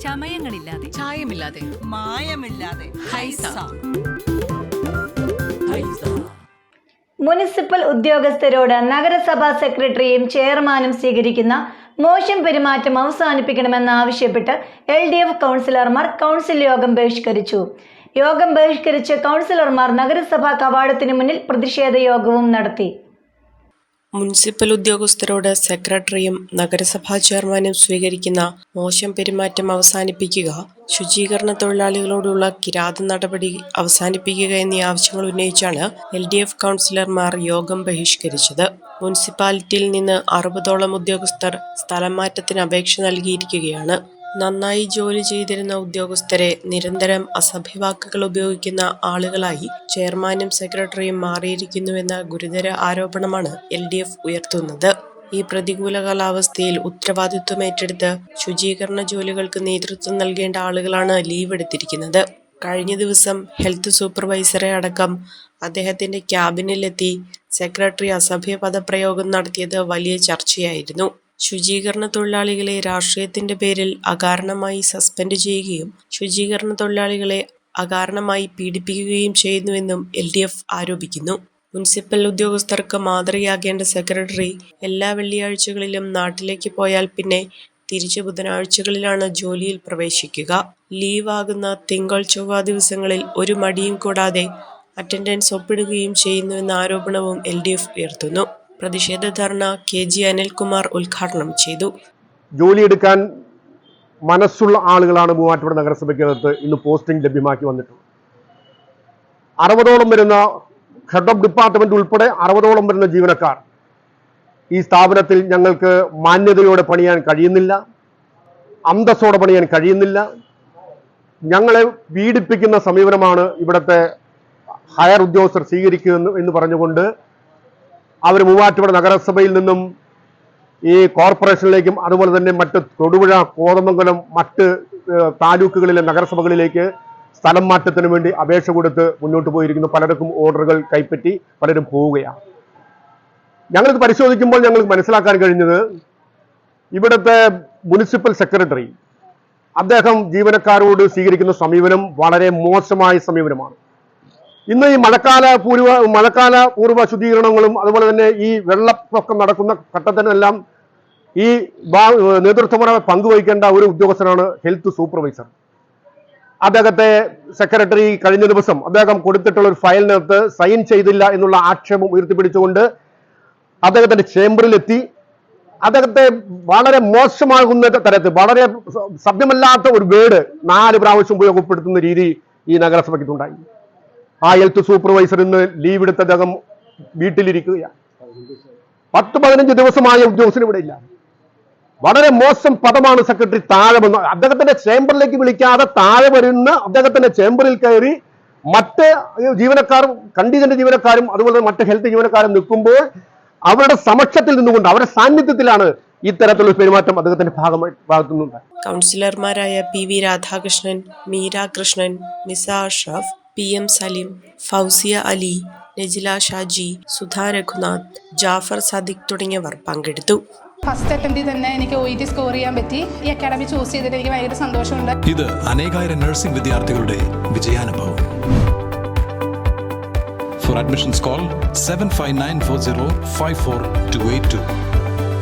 ചമയങ്ങളില്ലാതെ. ചായമില്ലാതെ. മായമില്ലാതെ. Haiza. Municipal ഉദ്യോഗസ്ഥരോട് നഗരസഭാ സെക്രട്ടറിയും ചെയർമാനും സ്വീകരിക്കുന്ന മോശം പെരുമാറ്റം അവസാനിപ്പിക്കണമെന്നാവശ്യപ്പെട്ട് എൽ ഡി എഫ് കൗൺസിലർമാർ കൗൺസിൽ യോഗം ബഹിഷ്കരിച്ചു. യോഗം ബഹിഷ്കരിച്ച് കൗൺസിലർമാർ നഗരസഭാ കവാടത്തിന് മുന്നിൽ പ്രതിഷേധ യോഗവും നടത്തി. മുനിസിപ്പൽ ഉദ്യോഗസ്ഥരോട് സെക്രട്ടറിയും നഗരസഭാ ചെയർമാനും സ്വീകരിക്കുന്ന മോശം പെരുമാറ്റം അവസാനിപ്പിക്കുക ശുചീകരണ തൊഴിലാളികളോടുള്ള കിരാത നടപടി അവസാനിപ്പിക്കുക എന്നീ ആവശ്യങ്ങൾ ഉന്നയിച്ചാണ് എൽ ഡി എഫ് കൗൺസിലർമാർ യോഗം ബഹിഷ്കരിച്ചത്. മുനിസിപ്പാലിറ്റിയിൽ നിന്ന് അറുപതോളം ഉദ്യോഗസ്ഥർ സ്ഥലം മാറ്റത്തിന് അപേക്ഷ നൽകിയിരിക്കുകയാണ്. നന്നായി ജോലി ചെയ്തിരുന്ന ഉദ്യോഗസ്ഥരെ നിരന്തരം അസഭ്യവാക്കുകൾ ഉപയോഗിക്കുന്ന ആളുകളായി ചെയർമാനും സെക്രട്ടറിയും മാറിയിരിക്കുന്നുവെന്ന ഗുരുതര ആരോപണമാണ് എൽ ഡി എഫ് ഉയർത്തുന്നത്. ഈ പ്രതികൂല കാലാവസ്ഥയിൽ ഉത്തരവാദിത്വം ഏറ്റെടുത്ത് ശുചീകരണ ജോലികൾക്ക് നേതൃത്വം നൽകേണ്ട ആളുകളാണ് ലീവ് എടുത്തിരിക്കുന്നത്. കഴിഞ്ഞ ദിവസം ഹെൽത്ത് സൂപ്പർവൈസറെ അടക്കം അദ്ദേഹത്തിന്റെ ക്യാബിനിലെത്തി സെക്രട്ടറി അസഭ്യ പദപ്രയോഗം നടത്തിയത് വലിയ ചർച്ചയായിരുന്നു. ശുചീകരണ തൊഴിലാളികളെ രാഷ്ട്രീയത്തിന്റെ പേരിൽ അകാരണമായി സസ്പെൻഡ് ചെയ്യുകയും ശുചീകരണ തൊഴിലാളികളെ അകാരണമായി പീഡിപ്പിക്കുകയും ചെയ്യുന്നുവെന്നും എൽ ഡി എഫ് ആരോപിക്കുന്നു. മുനിസിപ്പൽ ഉദ്യോഗസ്ഥർക്ക് മാതൃകയാകേണ്ട സെക്രട്ടറി എല്ലാ വെള്ളിയാഴ്ചകളിലും നാട്ടിലേക്ക് പോയാൽ പിന്നെ തിരിച്ച് ബുധനാഴ്ചകളിലാണ് ജോലിയിൽ പ്രവേശിക്കുക. ലീവാകുന്ന തിങ്കൾ ചൊവ്വ ദിവസങ്ങളിൽ ഒരു മടിയും കൂടാതെ അറ്റൻഡൻസ് ഒപ്പിടുകയും ചെയ്യുന്നുവെന്ന ആരോപണവും എൽ ഡി എഫ് ഉയർത്തുന്നു. പ്രതിഷേധ ധർണ കെ ജി അനിൽകുമാർ ഉദ്ഘാടനം ചെയ്തു. ജോലിയെടുക്കാൻ മനസ്സുള്ള ആളുകളാണ് മൂവാറ്റുപുഴ നഗരസഭയ്ക്കകത്ത് ഇന്ന് പോസ്റ്റിംഗ് ലഭ്യമാക്കി വന്നിട്ടുള്ളത്. അറുപതോളം വരുന്ന ഹെഡ് ഓഫ് ഡിപ്പാർട്ട്മെന്റ് ഉൾപ്പെടെ അറുപതോളം വരുന്ന ജീവനക്കാർ ഈ സ്ഥാപനത്തിൽ ഞങ്ങൾക്ക് മാന്യതയോടെ പണിയാൻ കഴിയുന്നില്ല അന്തസ്സോടെ പണിയാൻ കഴിയുന്നില്ല. ഞങ്ങളെ പീഡിപ്പിക്കുന്ന സമീപനമാണ് ഇവിടുത്തെ ഹയർ ഉദ്യോഗസ്ഥർ സ്വീകരിക്കുന്നു എന്ന് പറഞ്ഞുകൊണ്ട് അവർ മൂവാറ്റുപുഴ നഗരസഭയിൽ നിന്നും ഈ കോർപ്പറേഷനിലേക്കും അതുപോലെ തന്നെ മറ്റ് തൊടുപുഴ കോതമംഗലം മറ്റ് താലൂക്കുകളിലെ നഗരസഭകളിലേക്ക് സ്ഥലം മാറ്റത്തിന് വേണ്ടി അപേക്ഷ കൊടുത്ത് മുന്നോട്ട് പോയിരിക്കുന്നു. പലർക്കും ഓർഡറുകൾ കൈപ്പറ്റി പലരും പോവുകയാണ്. ഞങ്ങളിത് പരിശോധിക്കുമ്പോൾ ഞങ്ങൾക്ക് മനസ്സിലാക്കാൻ കഴിഞ്ഞത് ഇവിടുത്തെ മുനിസിപ്പൽ സെക്രട്ടറി അദ്ദേഹം ജീവനക്കാരോട് സ്വീകരിക്കുന്ന സമീപനം വളരെ മോശമായ സമീപനമാണ്. ഇന്ന് ഈ മഴക്കാല പൂർവ മഴക്കാല പൂർവ ശുദ്ധീകരണങ്ങളും അതുപോലെ തന്നെ ഈ വെള്ളപ്പൊക്കം നടക്കുന്ന ഘട്ടത്തിനെല്ലാം ഈ നേതൃത്വപരമായി പങ്കുവഹിക്കേണ്ട ഒരു ഉദ്യോഗസ്ഥനാണ് ഹെൽത്ത് സൂപ്പർവൈസർ. അദ്ദേഹത്തെ സെക്രട്ടറി കഴിഞ്ഞ ദിവസം അദ്ദേഹം കൊടുത്തിട്ടുള്ള ഒരു ഫയലിനകത്ത് സൈൻ ചെയ്തില്ല എന്നുള്ള ആക്ഷേപം ഉയർത്തിപ്പിടിച്ചുകൊണ്ട് അദ്ദേഹത്തിന്റെ ചേംബറിലെത്തി. അദ്ദേഹത്തെ വളരെ മോശമാകുന്ന തരത്തിൽ വളരെ സഭ്യമല്ലാത്ത ഒരു വേർഡ് നാല് പ്രാവശ്യം ഉപയോഗപ്പെടുത്തുന്ന രീതി ഈ നഗരസഭയ്ക്കുണ്ടായി. ആ ഹെൽത്ത് സൂപ്പർവൈസർ ഇന്ന് ലീവ് എടുത്ത് അദ്ദേഹം വീട്ടിലിരിക്കുകയാണ്. പത്ത് പതിനഞ്ച് ദിവസമായ ഉദ്യോഗസ്ഥന് ഇവിടെ ഇല്ല. വളരെ മോശം പദമാണ് സെക്രട്ടറി താഴെ വന്ന് അദ്ദേഹത്തിന്റെ ചേംബറിലേക്ക് വിളിക്കാതെ താഴെ വരുന്ന അദ്ദേഹത്തിന്റെ ചേംബറിൽ കയറി മറ്റ് ജീവനക്കാരും കണ്ടീജന്റ് ജീവനക്കാരും അതുപോലെ മറ്റ് ഹെൽത്ത് ജീവനക്കാരും നിൽക്കുമ്പോൾ അവരുടെ സമക്ഷത്തിൽ നിന്നുകൊണ്ട് അവരുടെ സാന്നിധ്യത്തിലാണ് ഇത്തരത്തിലുള്ള പെരുമാറ്റം അദ്ദേഹത്തിന്റെ ഭാഗമായി ഭാഗത്തുനിന്നുണ്ട് കൗൺസിലർമാരായ P V Radhakrishnan Meera Krishnan Nisa Ashraf P M Salim Fauzia Ali Najila Shaji Sudha Raghunath Jafar Sadiq തുടങ്ങിയവർ പങ്കെടുത്തു. ഫസ്റ്റ് അറ്റംപ്റ്റിൽ തന്നെ എനിക്ക് ഒ ഇ ടി സ്കോർ ചെയ്യാൻ പറ്റി. ഈ അക്കാഡമി ചൂസ് ചെയ്തിട്ട് എനിക്ക് ഭയങ്കര സന്തോഷമുണ്ട്. ഇത് അനേകായിരം നഴ്സിംഗ് വിദ്യാർത്ഥികളുടെ വിജയാനുഭവം. For admissions call seven five nine four zero five four two eight two